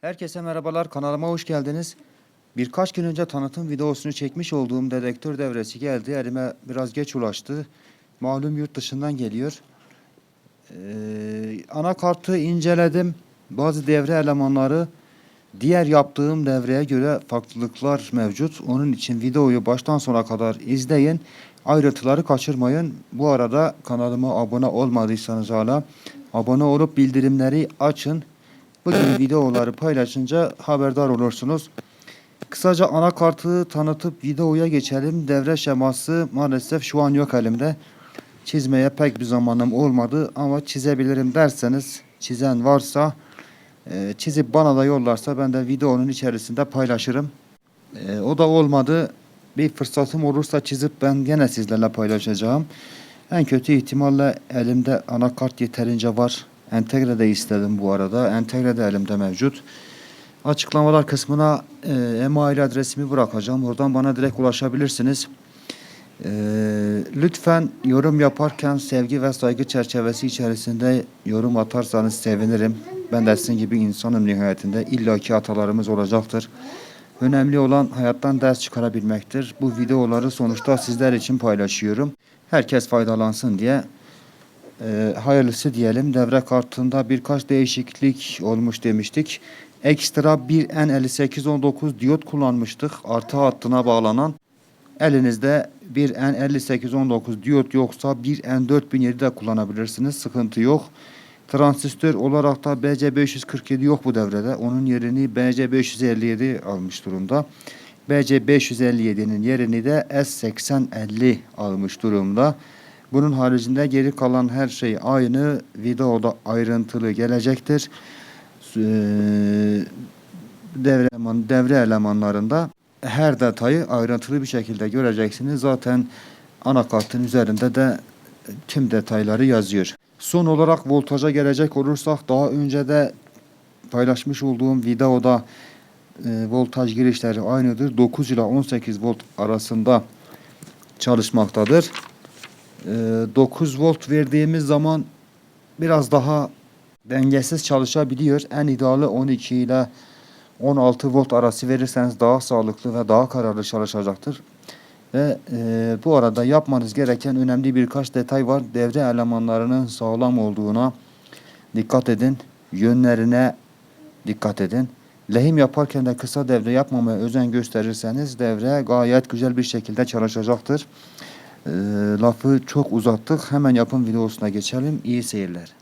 Herkese merhabalar kanalıma hoş geldiniz. Birkaç gün önce tanıtım videosunu çekmiş olduğum dedektör devresi geldi. Elime biraz geç ulaştı. Malum yurt dışından geliyor. Ee, anakartı inceledim. Bazı devre elemanları diğer yaptığım devreye göre farklılıklar mevcut. Onun için videoyu baştan sona kadar izleyin. Ayrıntıları kaçırmayın. Bu arada kanalıma abone olmadıysanız hala abone olup bildirimleri açın. Bu gibi videoları paylaşınca haberdar olursunuz. Kısaca anakartı tanıtıp videoya geçelim. Devre şeması maalesef şu an yok elimde. Çizmeye pek bir zamanım olmadı ama çizebilirim derseniz çizen varsa e, çizip bana da yollarsa ben de videonun içerisinde paylaşırım. E, o da olmadı. Bir fırsatım olursa çizip ben gene sizlerle paylaşacağım. En kötü ihtimalle elimde anakart yeterince var. Entegre de istedim bu arada. Entegre de elimde mevcut. Açıklamalar kısmına e, e-mail adresimi bırakacağım. Oradan bana direkt ulaşabilirsiniz. E, lütfen yorum yaparken sevgi ve saygı çerçevesi içerisinde yorum atarsanız sevinirim. Ben de sizin gibi insanım nihayetinde. illaki hatalarımız olacaktır. Önemli olan hayattan ders çıkarabilmektir. Bu videoları sonuçta sizler için paylaşıyorum. Herkes faydalansın diye e, hayırlısı diyelim. Devre kartında birkaç değişiklik olmuş demiştik. Ekstra bir N5819 diyot kullanmıştık. Artı hattına bağlanan. Elinizde bir N5819 diyot yoksa bir N4007 de kullanabilirsiniz. Sıkıntı yok. Transistör olarak da BC547 yok bu devrede. Onun yerini BC557 almış durumda. BC557'nin yerini de S8050 almış durumda. Bunun haricinde geri kalan her şey aynı. Videoda ayrıntılı gelecektir. Ee, Devre, eleman, devre elemanlarında her detayı ayrıntılı bir şekilde göreceksiniz. Zaten anakartın üzerinde de tüm detayları yazıyor. Son olarak voltaja gelecek olursak daha önce de paylaşmış olduğum videoda e, voltaj girişleri aynıdır. 9 ile 18 volt arasında çalışmaktadır. E, 9 volt verdiğimiz zaman biraz daha dengesiz çalışabiliyor. En ideali 12 ile 16 volt arası verirseniz daha sağlıklı ve daha kararlı çalışacaktır. Ve e, bu arada yapmanız gereken önemli birkaç detay var. Devre elemanlarının sağlam olduğuna dikkat edin. Yönlerine dikkat edin. Lehim yaparken de kısa devre yapmamaya özen gösterirseniz devre gayet güzel bir şekilde çalışacaktır. E, lafı çok uzattık. Hemen yapım videosuna geçelim. İyi seyirler.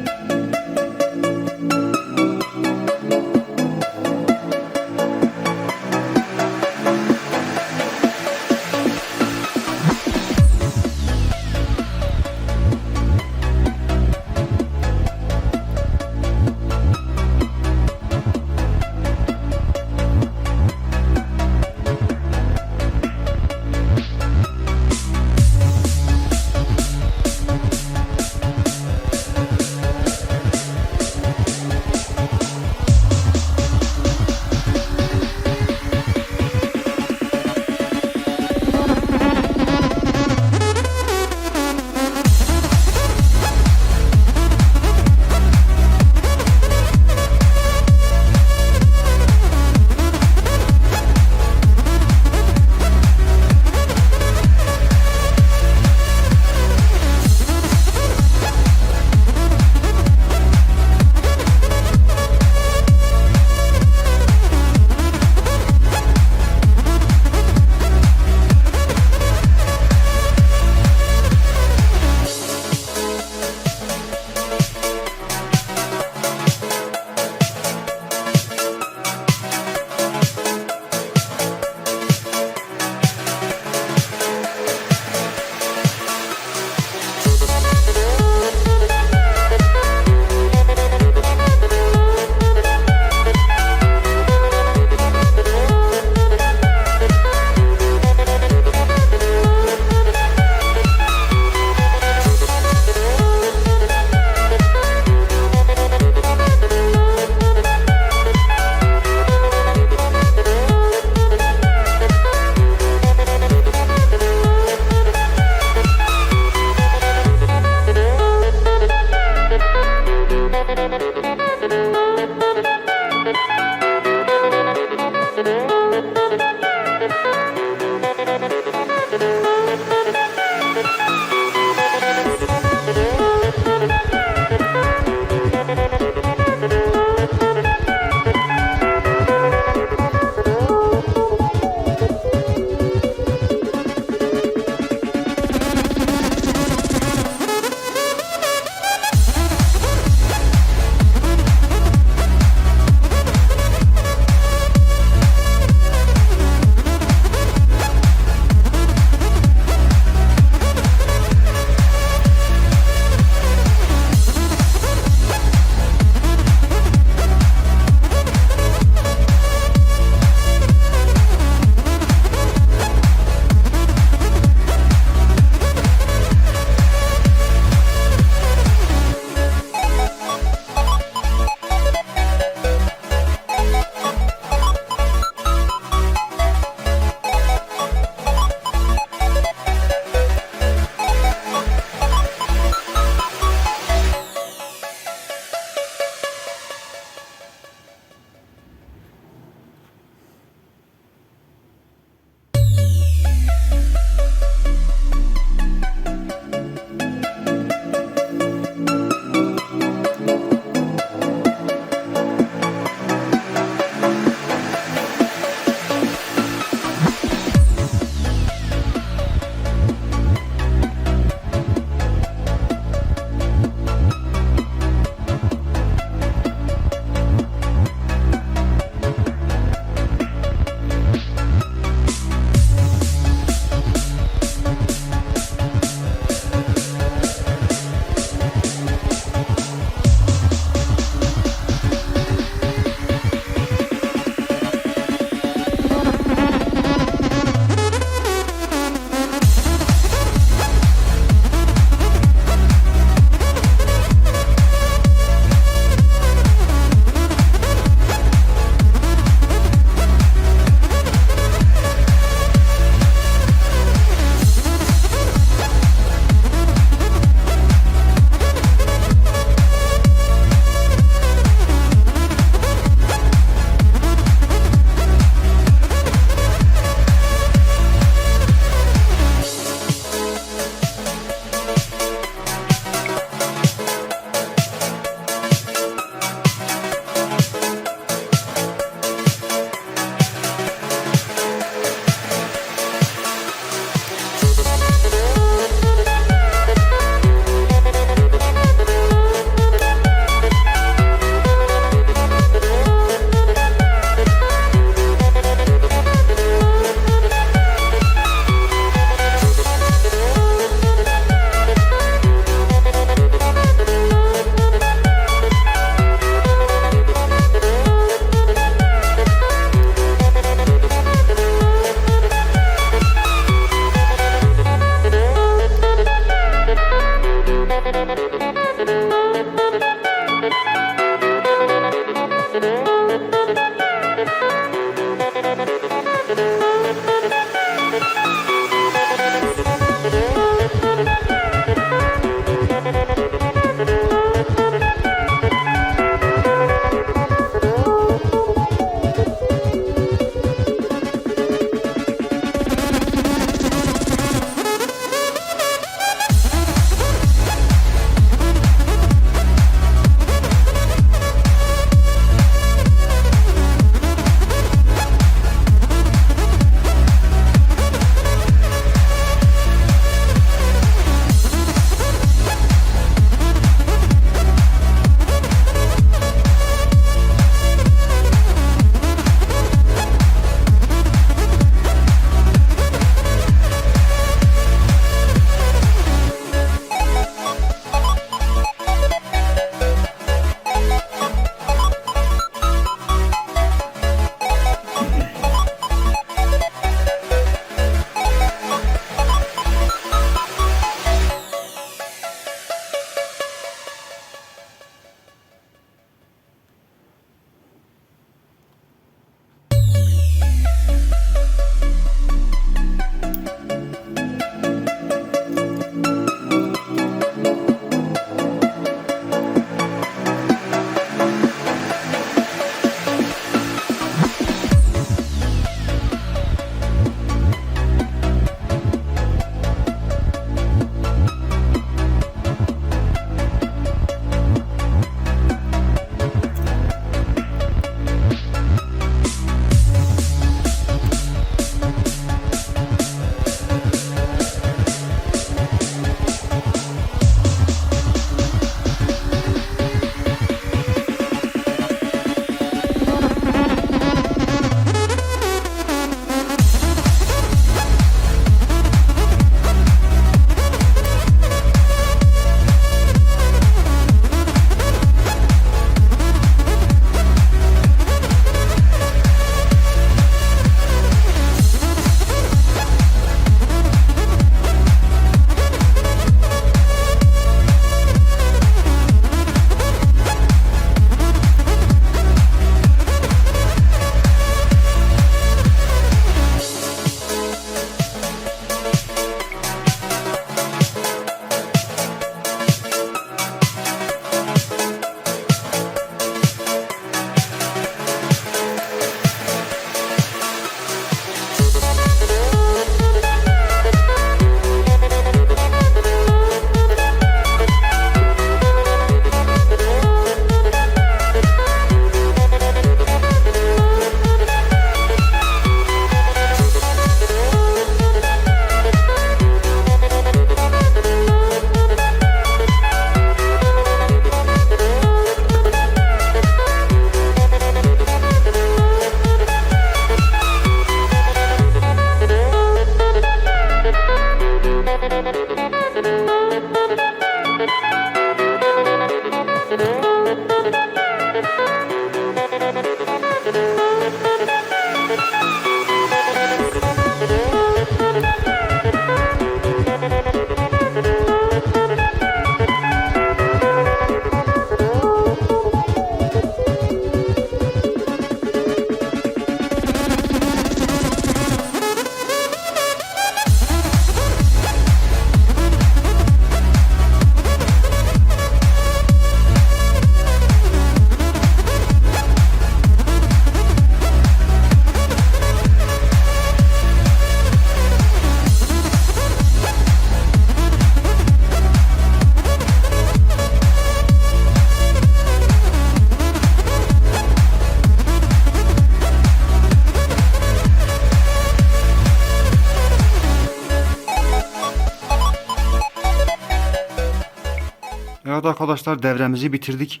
Evet arkadaşlar devremizi bitirdik.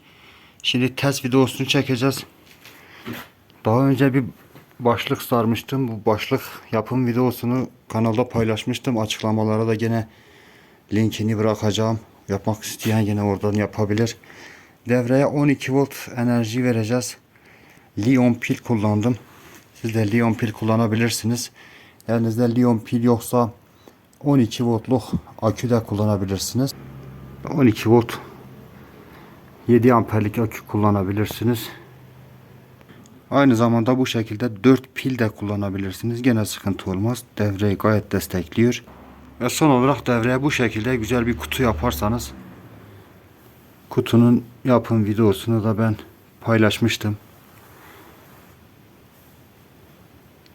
Şimdi test videosunu çekeceğiz. Daha önce bir başlık sarmıştım. Bu başlık yapım videosunu kanalda paylaşmıştım. Açıklamalara da gene linkini bırakacağım. Yapmak isteyen gene oradan yapabilir. Devreye 12 volt enerji vereceğiz. Lion pil kullandım. Siz de Lion pil kullanabilirsiniz. Elinizde Lion pil yoksa 12 voltluk akü de kullanabilirsiniz. 12 volt 7 amperlik akü kullanabilirsiniz. Aynı zamanda bu şekilde 4 pil de kullanabilirsiniz. Gene sıkıntı olmaz. Devreyi gayet destekliyor. Ve son olarak devreye bu şekilde güzel bir kutu yaparsanız kutunun yapım videosunu da ben paylaşmıştım.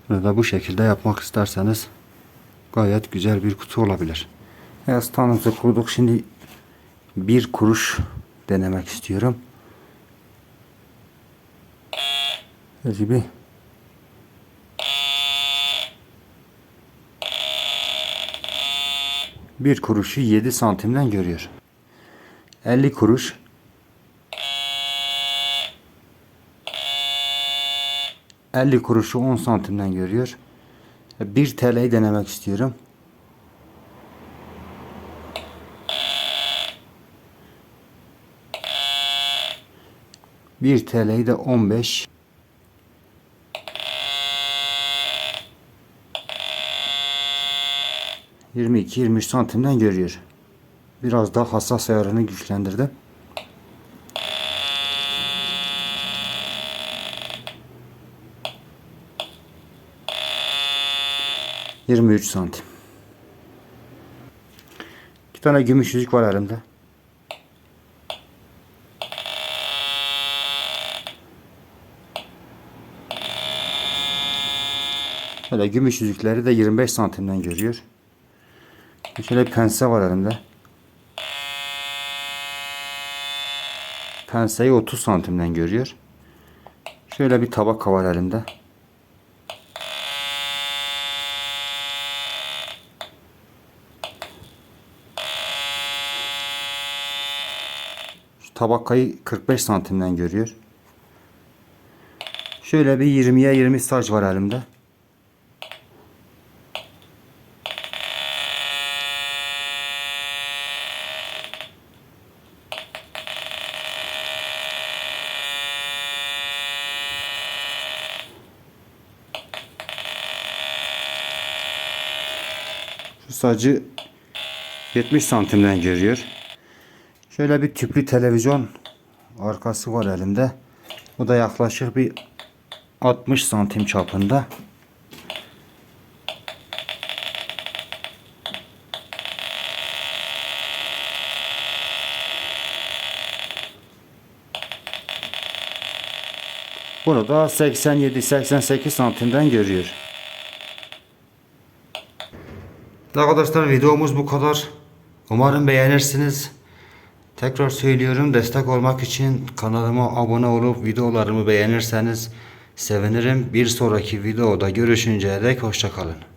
Bunu da bu şekilde yapmak isterseniz gayet güzel bir kutu olabilir. Standımızı kurduk. Şimdi bir kuruş denemek istiyorum. Gibi. Bir kuruşu 7 santimden görüyor. 50 kuruş. ...50 kuruşu 10 santimden görüyor. 1 TL'yi denemek istiyorum. Bir TL'yi de 15 22-23 santimden görüyor. Biraz daha hassas ayarını güçlendirdim. Yirmi üç santim. İki tane gümüş yüzük var elimde. Böyle gümüş yüzükleri de 25 santimden görüyor. Şöyle bir pense var elimde. Penseyi 30 santimden görüyor. Şöyle bir tabak var elimde. Şu tabakayı 45 santimden görüyor. Şöyle bir 20'ye 20 saç var elimde. Sacı 70 santimden görüyor. Şöyle bir tüplü televizyon arkası var elimde. Bu da yaklaşık bir 60 santim çapında. Bunu da 87-88 santimden görüyor. Arkadaşlar videomuz bu kadar. Umarım beğenirsiniz. Tekrar söylüyorum destek olmak için kanalıma abone olup videolarımı beğenirseniz sevinirim. Bir sonraki videoda görüşünceye dek hoşçakalın.